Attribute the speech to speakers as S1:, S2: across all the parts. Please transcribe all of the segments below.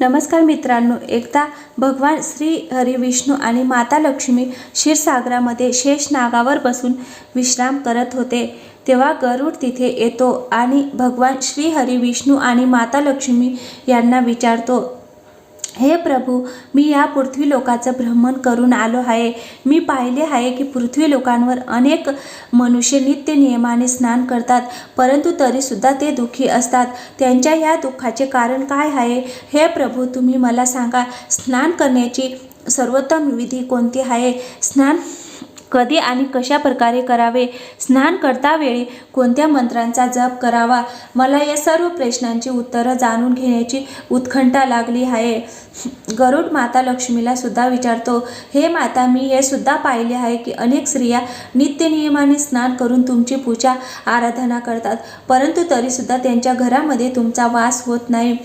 S1: नमस्कार मित्रांनो एकदा भगवान श्री हरी विष्णू आणि माता लक्ष्मी क्षीरसागरामध्ये शेष नागावर बसून विश्राम करत होते. तेव्हा गरुड तिथे येतो आणि भगवान श्री हरी विष्णू आणि माता लक्ष्मी यांना विचारतो हे प्रभू मी या पृथ्वी लोकाचं भ्रमण करून आलो आहे. मी पाहिले आहे की पृथ्वी लोकांवर अनेक मनुष्य नित्य नियमाने स्नान करतात परंतु तरीसुद्धा ते दुःखी असतात. त्यांच्या या दुःखाचे कारण काय आहे? हे प्रभू तुम्ही मला सांगा स्नान करण्याची सर्वोत्तम विधी कोणती आहे? स्नान कधी आणि कशा प्रकारे करावे? स्नान करतावेळी कोणत्या मंत्रांचा जप करावा? मला या सर्व प्रश्नांची उत्तरं जाणून घेण्याची उत्कंठा लागली आहे. गरुड माता लक्ष्मीला सुद्धा विचारतो हे माता मी हे सुद्धा पाहिले आहे की अनेक स्त्रिया नित्यनियमाने स्नान करून तुमची पूजा आराधना करतात परंतु तरीसुद्धा त्यांच्या घरामध्ये तुमचा वास होत नाही.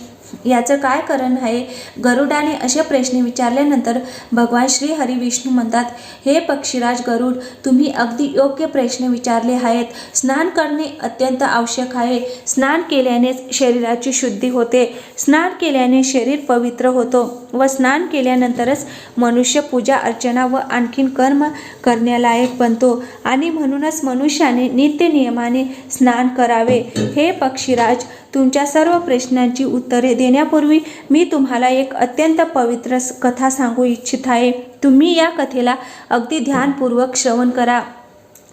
S1: याचं काय कारण आहे? गरुडाने असे प्रश्न विचारल्यानंतर भगवान श्री हरी विष्णू म्हणतात हे पक्षीराज गरुड तुम्ही अगदी योग्य प्रश्न विचारले आहेत. स्नान करणे अत्यंत आवश्यक आहे. स्नान केल्यानेच शरीराची शुद्धी होते. स्नान केल्याने शरीर पवित्र होतो व स्नान केल्यानंतरच मनुष्य पूजा अर्चना व आणखीन कर्म करण्यालायक बनतो. आणि म्हणूनच मनुष्याने नित्य नियमाने स्नान करावे. हे पक्षीराज तुमच्या सर्व प्रश्नांची उत्तरे देण्यापूर्वी मी तुम्हाला एक अत्यंत पवित्र कथा सांगू इच्छित आहे. तुम्ही या कथेला अगदी ध्यानपूर्वक श्रवण करा.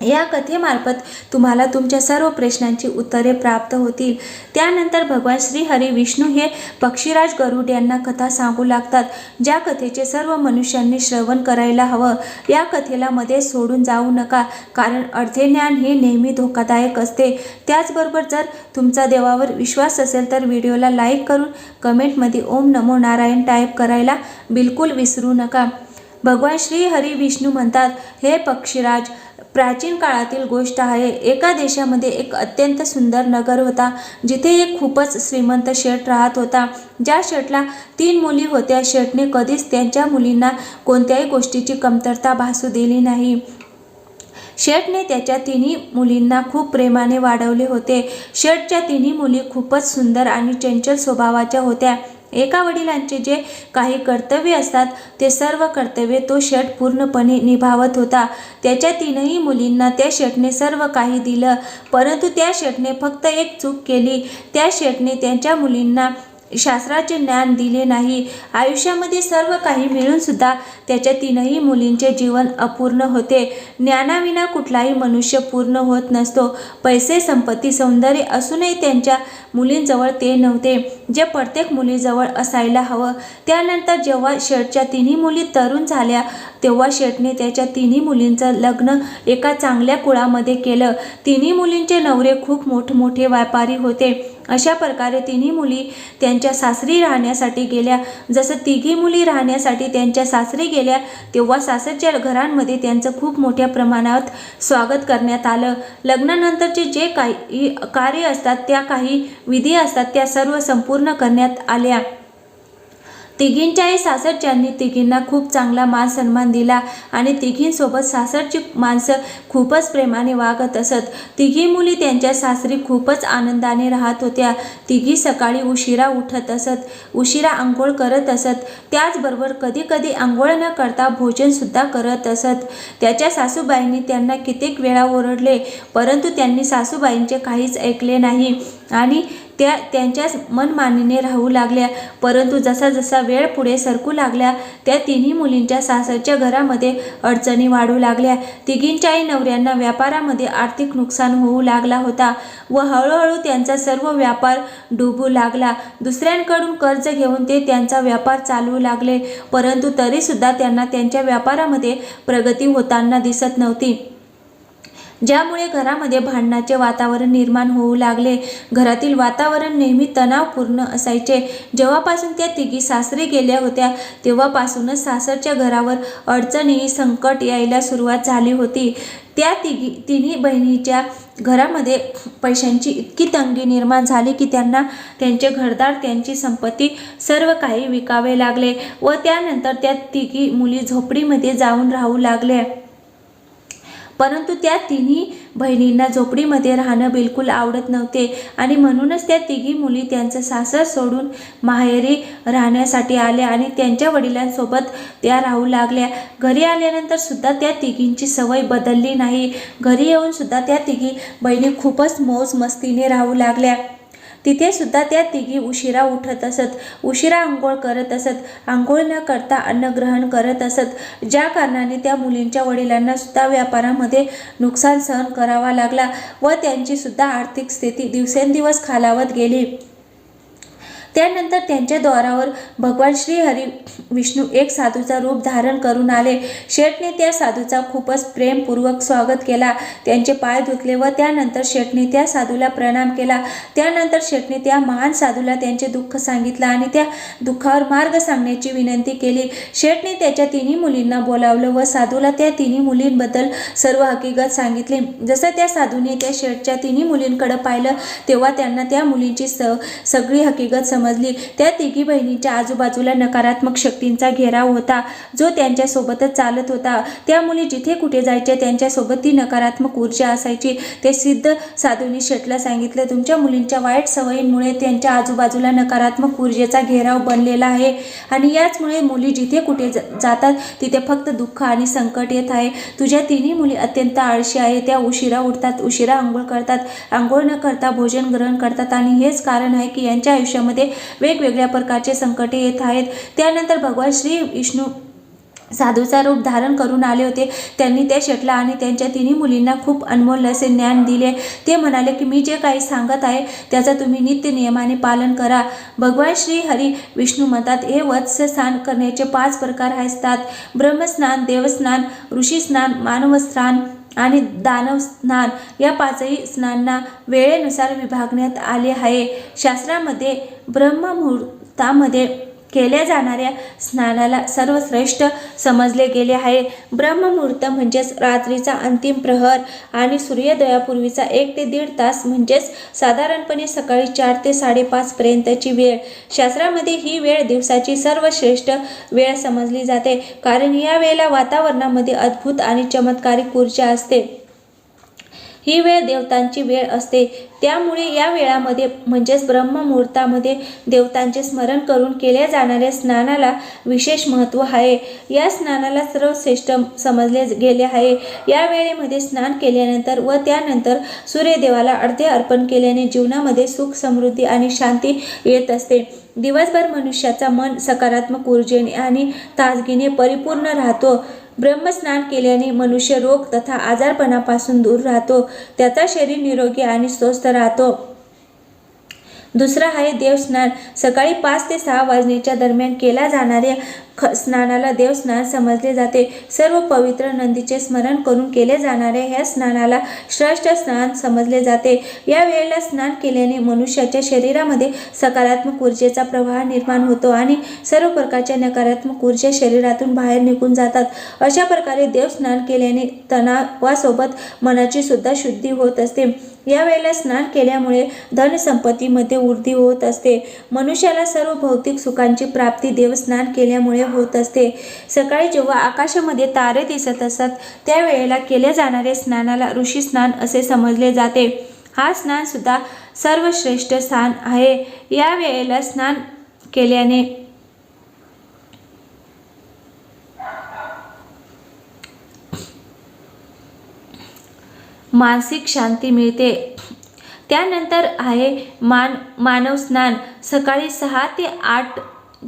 S1: या कथेमार्फत तुम्हाला तुमच्या सर्व प्रश्नांची उत्तरे प्राप्त होतील. त्यानंतर भगवान श्री हरी विष्णू हे पक्षीराज गरुड यांना कथा सांगू लागतात ज्या कथेचे सर्व मनुष्यांनी श्रवण करायला हवं. या कथेला मध्ये सोडून जाऊ नका कारण अर्धे ज्ञान हे नेहमी धोकादायक असते. त्याचबरोबर जर तुमचा देवावर विश्वास असेल तर व्हिडिओला लाईक करून कमेंटमध्ये ओम नमो नारायण टाईप करायला बिलकुल विसरू नका. भगवान श्री हरी विष्णू म्हणतात हे पक्षीराज प्राचीन काळातील गोष्ट आहे. एका देशामध्ये एक अत्यंत सुंदर नगर होता. जिथे एक खूपच श्रीमंत शेठ राहत होता. ज्या शेठला तीन मुली होत्या. शेठने कधीच त्यांच्या मुलींना कोणत्याही गोष्टीची कमतरता भासू दिली नाही. शेठने त्याच्या तिन्ही मुलींना खूप प्रेमाने वाढवले होते. शेठच्या तिन्ही मुली खूपच सुंदर आणि चंचल स्वभावाच्या होत्या. एका वडिलांचे जे काही कर्तव्य असतात ते सर्व कर्तव्य तो शेठ पूर्णपणे निभावत होता. त्याच्या तीनही मुलींना त्या शेठने सर्व काही दिलं परंतु त्या शेठने फक्त एक चूक केली. त्या शेठने त्यांच्या मुलींना शास्त्राचे ज्ञान दिले नाही. आयुष्यामध्ये सर्व काही मिळून सुद्धा त्याच्या तीनही मुलींचे जीवन अपूर्ण होते. ज्ञानाविना कुठलाही मनुष्य पूर्ण होत नसतो. पैसे संपत्ती सौंदर्य असूनही त्यांच्या मुलींजवळ ते नव्हते. जे प्रत्येक मुलीजवळ असायला हवं. त्यानंतर जेव्हा शेठच्या तिन्ही मुली तरुण झाल्या तेव्हा शेठने त्याच्या तिन्ही मुलींचं लग्न एका चांगल्या कुळामध्ये केलं. तिन्ही मुलींचे नवरे खूप मोठमोठे व्यापारी होते. अशा प्रकारे तिन्ही मुली त्यांच्या सासरी राहण्यासाठी गेल्या. जसं तिघी मुली राहण्यासाठी त्यांच्या सासरी गेल्या तेव्हा सासरच्या घरांमध्ये त्यांचं खूप मोठ्या प्रमाणात स्वागत करण्यात आलं. लग्नानंतरचे जे काही कार्य असतात त्या काही विधी असतात त्या सर्व संपूर्ण करण्यात आल्या. तिघींच्याही सासरच्यांनी तिघींना खूप चांगला मान सन्मान दिला आणि तिघींसोबत सासरची माणसं खूपच प्रेमाने वागत असत. तिघी मुली त्यांच्या सासरी खूपच आनंदाने राहत होत्या. तिघी सकाळी उशिरा उठत असत उशिरा आंघोळ करत असत. त्याचबरोबर कधी कधी आंघोळ न करता भोजनसुद्धा करत असत. त्याच्या सासूबाईंनी त्यांना कित्येक वेळा ओरडले परंतु त्यांनी सासूबाईंचे काहीच ऐकले नाही. आणि त्या त्यांच्याच मनमानीने राहू लागल्या. परंतु जसा जसा वेळ पुढे सरकू लागल्या त्या तिन्ही मुलींच्या सासरच्या घरामध्ये अडचणी वाढू लागल्या. तिघींच्याही नवऱ्यांना व्यापारामध्ये आर्थिक नुकसान होऊ लागला होता व हळूहळू त्यांचा सर्व व्यापार डुबू लागला. दुसऱ्यांकडून कर्ज घेऊन ते त्यांचा व्यापार चालवू लागले. परंतु तरीसुद्धा त्यांना त्यांच्या व्यापारामध्ये प्रगती होताना दिसत नव्हती. ज्यामुळे घरामध्ये भांडणाचे वातावरण निर्माण होऊ लागले. घरातील वातावरण नेहमी तणावपूर्ण असायचे. जेव्हापासून त्या तिघी सासरी गेल्या होत्या तेव्हापासूनच सासरच्या घरावर अडचणी संकट यायला सुरुवात झाली होती. त्या तिघी तिन्ही बहिणीच्या घरामध्ये पैशांची इतकी तंगी निर्माण झाली की त्यांना त्यांचे घरदार त्यांची संपत्ती सर्व काही विकावे लागले व त्यानंतर त्या तिघी मुली झोपडीमध्ये जाऊन राहू लागल्या. परंतु त्या तिन्ही बहिणींना झोपडीमध्ये राहणं बिलकुल आवडत नव्हते. आणि म्हणूनच त्या तिघी मुली त्यांचं सासर सोडून माहेरी राहण्यासाठी आल्या आणि त्यांच्या वडिलांसोबत त्या राहू लागल्या. घरी आल्यानंतर सुद्धा त्या तिघींची सवय बदलली नाही. घरी येऊन सुद्धा त्या तिघी बहिणी खूपच मौज मस्तीने राहू लागल्या. तिथे सुद्धा त्या तिघी उशिरा उठत असत. उशिरा आंघोळ करत असत. आंघोळ न करता अन्नग्रहण करत असत. ज्या कारणाने त्या मुलींच्या वडिलांना सुद्धा व्यापारामध्ये नुकसान सहन करावा लागला व त्यांची सुद्धा आर्थिक स्थिती दिवसेंदिवस खालावत गेली. त्यानंतर त्यांच्या द्वारावर भगवान श्री हरी विष्णू एक साधूचा रूप धारण करून आले. शेठने त्या साधूचा खूपच प्रेमपूर्वक स्वागत केला. त्यांचे पाय धुतले व त्यानंतर शेठने त्या साधूला प्रणाम केला. त्यानंतर शेठने त्या महान साधूला त्यांचे दुःख सांगितलं आणि त्या दुःखावर मार्ग सांगण्याची विनंती केली. शेठने त्याच्या तिन्ही मुलींना बोलावलं व साधूला त्या तिन्ही मुलींबद्दल सर्व हकीकत सांगितली. जसं त्या साधूने त्या शेठच्या तिन्ही मुलींकडे पाहिलं तेव्हा त्यांना त्या मुलींची स सगळी हकीकत समजली. त्या तिघी बहिणींच्या आजूबाजूला नकारात्मक शक्तींचा घेराव होता. जो त्यांच्यासोबतच चालत होता. त्या मुली जिथे कुठे जायच्या त्यांच्यासोबत ती नकारात्मक ऊर्जा असायची. ते सिद्ध साधूंनी शेटला सांगितलं तुमच्या मुलींच्या वाईट सवयींमुळे त्यांच्या आजूबाजूला नकारात्मक ऊर्जेचा घेराव बनलेला आहे. आणि याचमुळे मुली जिथे कुठे जातात तिथे फक्त दुःख आणि संकट येत आहे. तुझ्या तिन्ही मुली अत्यंत आळशी आहे त्या उशिरा उठतात उशिरा आंघोळ करतात. आंघोळ न करता भोजन ग्रहण करतात. आणि हेच कारण आहे की यांच्या आयुष्यामध्ये वेगवेगळ्या प्रकारचे संकटे येत आहेत. त्यानंतर भगवान श्री विष्णू साधूचा रूप धारण करून आले होते. त्यांनी त्या शेटला आणि त्यांच्या तिन्ही मुलींना खूप अनमोल असे ज्ञान दिले. ते म्हणाले की मी जे काही सांगत आहे त्याचं तुम्ही नित्य नियमाने पालन करा. भगवान श्री हरी विष्णू म्हणतात हे वत्स स्नान करण्याचे पाच प्रकार असतात. ब्रह्मस्नान देवस्नान ऋषीस्नान मानवस्नान आणि दानव स्नान या पाचही स्नानांना वेळेनुसार विभागण्यात आले आहे. शास्त्रामध्ये ब्रह्ममुहूर्तामध्ये केल्या जाणाऱ्या स्नानाला सर्वश्रेष्ठ समजले गेले आहे. ब्रह्ममुहूर्त म्हणजेच रात्रीचा अंतिम प्रहर आणि सूर्योदयापूर्वीचा एक ते दीड तास म्हणजेच साधारणपणे सकाळी चार ते साडेपाच पर्यंतची वेळ. शास्त्रामध्ये ही वेळ दिवसाची सर्वश्रेष्ठ वेळ समजली जाते कारण या वेळेला वातावरणामध्ये अद्भुत आणि चमत्कारिक ऊर्जा असते. ही वेळ देवतांची वेळ असते. त्यामुळे या वेळामध्ये म्हणजेच ब्रह्ममुहूर्तामध्ये देवतांचे स्मरण करून केल्या जाणाऱ्या स्नानाला विशेष महत्त्व आहे. या स्नानाला सर्वश्रेष्ठ समजले गेले आहे. या वेळेमध्ये स्नान केल्यानंतर व त्यानंतर सूर्यदेवाला अर्धे अर्पण केल्याने जीवनामध्ये सुख समृद्धी आणि शांती येत असते. दिवसभर मनुष्याचा मन सकारात्मक ऊर्जेने आणि ताजगीने परिपूर्ण राहतो. ब्रह्मस्नान केल्याने मनुष्य रोग तथा आजारपणापासून दूर राहतो. त्याचा शरीर निरोगी आणि स्वस्थ राहतो. दुसरा आहे देवस्नान. सकाळी पाच ते सहा वाजण्याच्या दरम्यान केल्या जाणाऱ्या ख स्नानाला देवस्नान समजले जाते. सर्व पवित्र नंदीचे स्मरण करून केले जाणारे ह्या स्नानाला श्रेष्ठ स्नान समजले जाते. या वेळेला स्नान केल्याने मनुष्याच्या शरीरामध्ये सकारात्मक ऊर्जेचा प्रवाह निर्माण होतो आणि सर्व प्रकारच्या नकारात्मक ऊर्जा शरीरातून बाहेर निघून जातात. अशा प्रकारे देवस्नान केल्याने तणावासोबत मनाची सुद्धा शुद्धी होत असते. या वेळेला स्नान केल्यामुळे धनसंपत्तीमध्ये वृद्धी होत असते. मनुष्याला सर्व भौतिक सुखांची प्राप्ती देवस्नान केल्यामुळे होत असते. सकाळी जेव्हा आकाशामध्ये तारे दिसत असतात त्यावेळेला केले जाणाऱ्या स्नानाला ऋषी स्नान असे समजले जाते. हा स्नान सुद्धा सर्वश्रेष्ठ स्थान आहे. या वेळेला स्नान केल्याने मानसिक शांती मिळते. त्यानंतर आहे मान मानव स्नान. सकाळी सहा ते आठ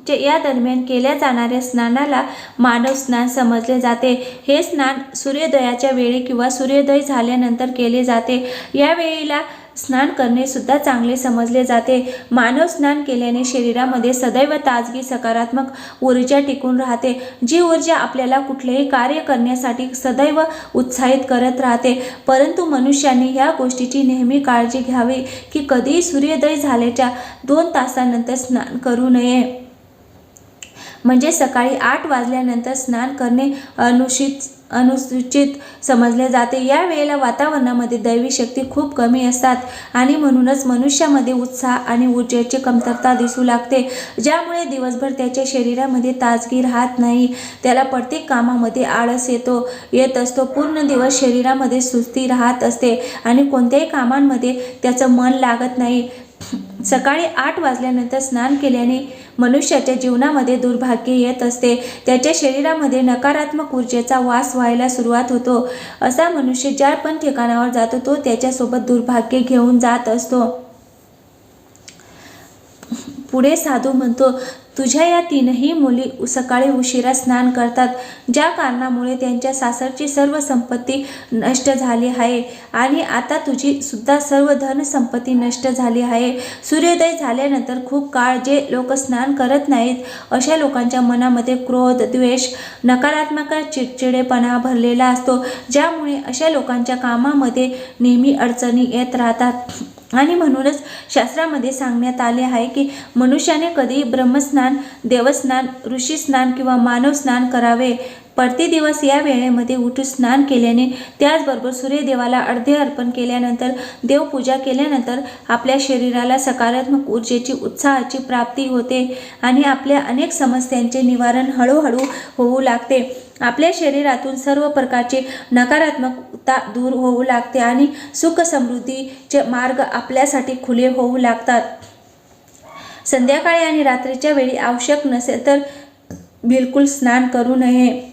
S1: या दरम्यान केल्या जाणाऱ्या स्नानाला मानव स्नान समजले जाते. हे स्नान सूर्योदयाच्या वेळी किंवा सूर्योदय झाल्यानंतर केले जाते. या वेळेला स्नान करणे सुद्धा चांगले समजले जाते. मानव स्नान केल्याने शरीरामध्ये सदैव ताजगी सकारात्मक ऊर्जा टिकून राहते. जी ऊर्जा आपल्याला कुठलेही कार्य करण्यासाठी सदैव उत्साहित करत राहते. परंतु मनुष्याने ह्या गोष्टीची नेहमी काळजी घ्यावी की कधीही सूर्योदय झाल्याच्या दोन तासानंतर स्नान करू नये. म्हणजे सकाळी आठ वाजल्यानंतर स्नान करणे अनुषित अनुसूचित समजले जाते. या वेळेला वातावरणामध्ये दैवी शक्ती खूप कमी असतात आणि म्हणूनच मनुष्यामध्ये उत्साह आणि ऊर्जेची कमतरता दिसू लागते. ज्यामुळे दिवसभर त्याच्या शरीरामध्ये ताजगी राहत नाही. त्याला प्रत्येक कामामध्ये आळस येतो येत असतो. पूर्ण दिवस शरीरामध्ये सुस्ती राहत असते आणि कोणत्याही कामांमध्ये त्याचं मन लागत नाही. सकाळी आठ वाजल्यानंतर स्नान केल्याने मनुष्याच्या जीवनामध्ये दुर्भाग्य येत असते. त्याच्या शरीरामध्ये नकारात्मक ऊर्जेचा वास व्हायला सुरुवात होतो. असा मनुष्य ज्या पण ठिकाणावर जातो तो त्याच्यासोबत दुर्भाग्य घेऊन जात असतो. पुढे साधू म्हणतो तुझ्या या तीनही मुली सकाळी उशिरा स्नान करतात. ज्या कारणामुळे त्यांच्या सासरची सर्व संपत्ती नष्ट झाली आहे आणि आता तुझी सुद्धा सर्व धनसंपत्ती नष्ट झाली आहे. सूर्योदय झाल्यानंतर खूप काळ जे लोक स्नान करत नाहीत अशा लोकांच्या मनामध्ये क्रोध द्वेष नकारात्मक चिडचिडेपणा भरलेला असतो. ज्यामुळे अशा लोकांच्या कामामध्ये नेहमी अडचणी येत राहतात. आणि म्हणूनच शास्त्रामध्ये सांगण्यात आले आहे की मनुष्याने कधी ब्रह्मस्नान देवस्नान ऋषीस्नान किंवा मानवस्नान करावे. दिवस या वेळेमध्ये उठून स्नान केल्याने त्याचबरोबर सूर्यदेवाला अर्धे अर्पण केल्यानंतर देवपूजा केल्यानंतर आपल्या शरीराला सकारात्मक ऊर्जेची उत्साहाची प्राप्ती होते आणि आपल्या अनेक समस्यांचे निवारण हळूहळू होऊ लागते. आपल्या शरीरातून सर्व प्रकारचे नकारात्मकता दूर होऊ लागते आणि सुख समृद्धीचे मार्ग आपल्यासाठी खुले होऊ लागतात. संध्याकाळी आणि रात्रीच्या वेळी आवश्यक नसेल तर बिलकुल स्नान करू नये.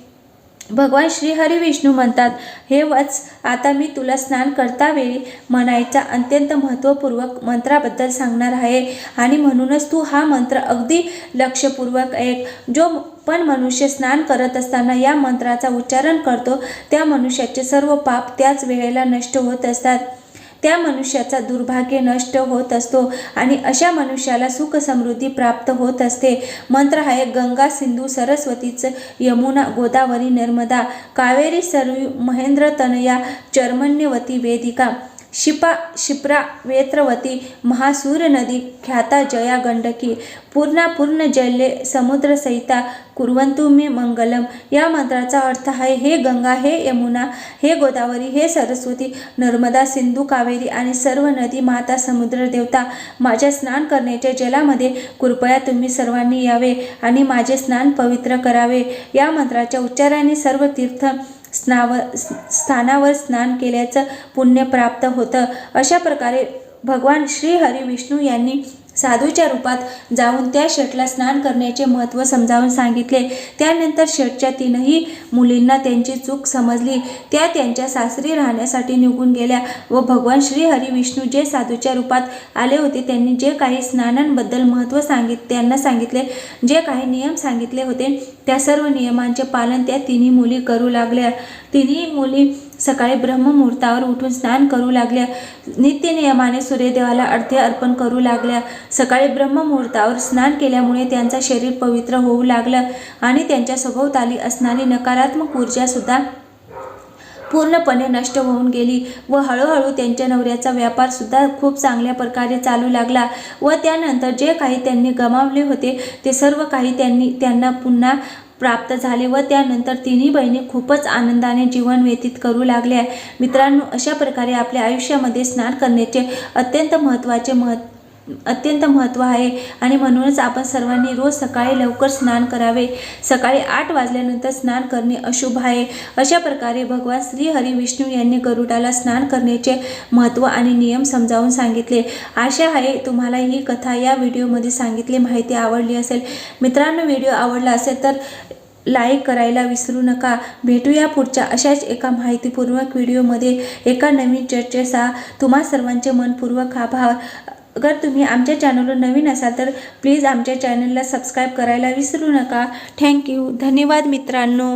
S1: भगवान श्रीहरी विष्णू म्हणतात हे वत्स आता मी तुला स्नान करता वेळी म्हणायचा अत्यंत महत्त्वपूर्वक मंत्राबद्दल सांगणार आहे. आणि म्हणूनच तू हा मंत्र अगदी लक्षपूर्वक ऐक. जो पण मनुष्य स्नान करत असताना या मंत्राचा उच्चारण करतो त्या मनुष्याचे सर्व पाप त्याच वेळेला नष्ट होत असतात. त्या मनुष्याचा दुर्भाग्य नष्ट होत असतो आणि अशा मनुष्याला सुख समृद्धी प्राप्त होत असते. मंत्र आहे गंगा सिंधू सरस्वतीचं यमुना गोदावरी नर्मदा कावेरी सरयू महेंद्र तनया चर्मण्यवती वेदिका शिपा शिप्रा वेत्रवती महासूर नदी ख्याता जया गंडकी पूर्णा पूर्ण जल्ले समुद्रसहिता कुर्वंतु मी मंगलम या मंत्राचा अर्थ आहे हे गंगा हे यमुना हे गोदावरी हे सरस्वती नर्मदा सिंधू कावेरी आणि सर्व नदी माता समुद्र देवता माझ्या स्नान करण्याच्या जलामध्ये कृपया तुम्ही सर्वांनी यावे आणि माझे स्नान पवित्र करावे या मंत्राच्या उच्चाराने सर्व तीर्थ स्नावर स्थानावर स्नान केल्याचं पुण्य प्राप्त होतं. अशा प्रकारे भगवान श्री हरी विष्णू यांनी साधूच्या रूपात जाऊन त्या शेटला स्नान करण्याचे महत्त्व समजावून सांगितले. त्यानंतर शेटच्या तीनही मुलींना त्यांची चूक समजली. त्या त्यांच्या सासरी राहण्यासाठी निघून गेल्या व भगवान श्री हरी विष्णू जे साधूच्या रूपात आले होते त्यांनी जे काही स्नानांबद्दल महत्त्व सांगित त्यांना सांगितले जे काही नियम सांगितले होते त्या सर्व नियमांचे पालन त्या तिन्ही मुली करू लागल्या. तिन्ही मुली सकाळी ब्रह्ममुहूर्तावर उठून स्नान करू लागल्या. नित्यनियमाने सूर्यदेवाला अर्ध्य अर्पण करू लागल्या. सकाळी ब्रह्ममुहूर्तावर स्नान केल्यामुळे त्यांचा शरीर पवित्र होऊ लागलं आणि त्यांच्या सभोवताली असणारी नकारात्मक ऊर्जासुद्धा पूर्णपणे नष्ट होऊन गेली व हळूहळू त्यांच्या नवऱ्याचा व्यापारसुद्धा खूप चांगल्या प्रकारे चालू लागला व त्यानंतर जे काही त्यांनी गमावले होते ते सर्व काही त्यांनी त्यांना पुन्हा प्राप्त झाले व त्यानंतर तिन्ही बहिणी खूपच आनंदाने जीवन व्यतीत करू लागल्या. मित्रांनो अशा प्रकारे आपल्या आयुष्यामध्ये स्नान करण्याचे अत्यंत महत्त्वाचे महत् अत्यंत महत्त्व आहे. आणि म्हणूनच आपण सर्वांनी रोज सकाळी लवकर स्नान करावे. सकाळी आठ वाजल्यानंतर स्नान करणे अशुभ आहे. अशा प्रकारे भगवान श्री हरी विष्णू यांनी गरुडाला स्नान करण्याचे महत्त्व आणि नियम समजावून सांगितले. आशा आहे तुम्हाला ही कथा या व्हिडिओमध्ये सांगितली. माहिती आवडली असेल मित्रांनो व्हिडिओ आवडला असेल तर लाईक करायला विसरू नका. भेटूया पुढच्या अशाच एका माहितीपूर्वक व्हिडिओमध्ये. एका नवीन चर्चेचा तुम्हा सर्वांचे मनपूर्वक आभार. अगर तुम्ही आमच्या चॅनलवर नवीन असाल तर प्लीज आमच्या चॅनलला सबस्क्राईब करायला विसरू नका. थँक्यू धन्यवाद मित्रांनो.